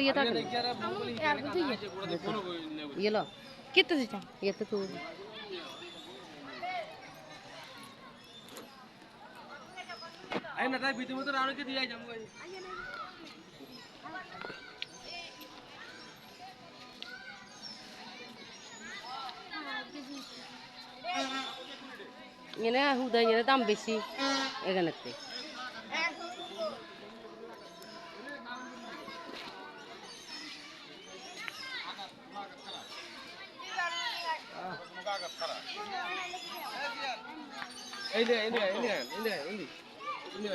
iya था ये लो कितने से ये तो तू आई ना था बीते में तो के दिया जाऊंगा ini udahnya tambah sih, ya kan nanti. এই নে এই নে এই নে এই নে এই নে এই নে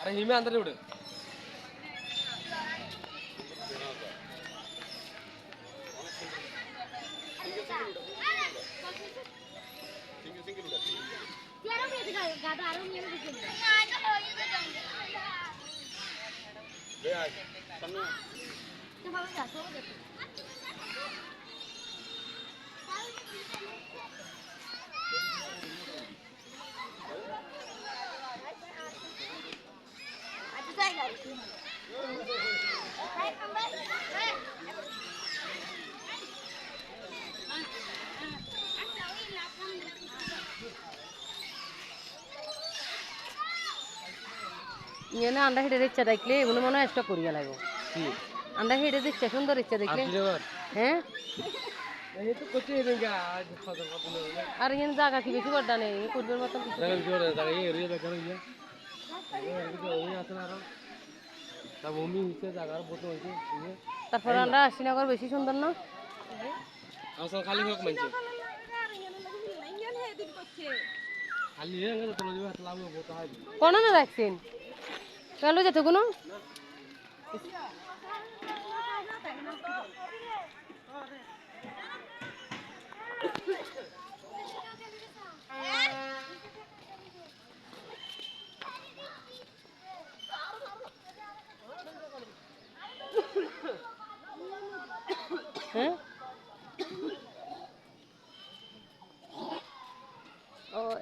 అరే హిమే అందరు ఇప్పుడు এনে আন্ডা হেঁটে ইচ্ছা দেখলে মনে মনে হয় স্টক করিয়া লাগবো। আন্ডা হেঁটে দিচ্ছে সুন্দর ইচ্ছা দেখলে। হ্যাঁ? আর এখানে জায়গা কি বেশি বড় নেই করবেন মতন তারপর আমরা শ্রীনগর বেশি সুন্দর না? খালি হোক মানছে। কোন না রাখছেন। কেন যেতে কোনো? হ্যাঁ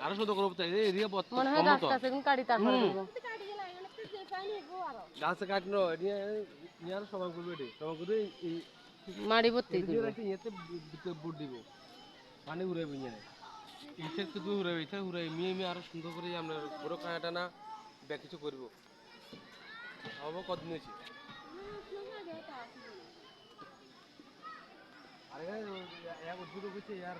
আরও শুধু করব তাই এরিয়া বত মনে হয় রাস্তা তারপরে দিব। গাছ কাটনো এরিয়া নিয়ার সবাই করবে এটি করে এই মাড়ি ভর্তি দিব এতে বুট দিব পানি উড়ে বিഞ്ഞে ইচ্ছে শুধু উড়ে ইচ্ছে উড়ে মিয়ে মিয়ে আরও সুন্দর করে আমরা বড় কাটা না ব্যাগ কিছু করব হব কদিন হয়েছে আরে এক উদ্ভিদ করছে ইয়ার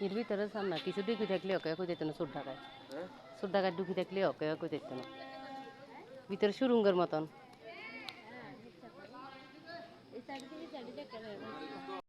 এর ভিতরে সামনা কিছু ডুকি থাকলে ওকে কই যেত না সুর ঢাকায় সুর ঢাকায় ঢুকি থাকলে ওকে কই যেত না ভিতরে সুরঙ্গের মতন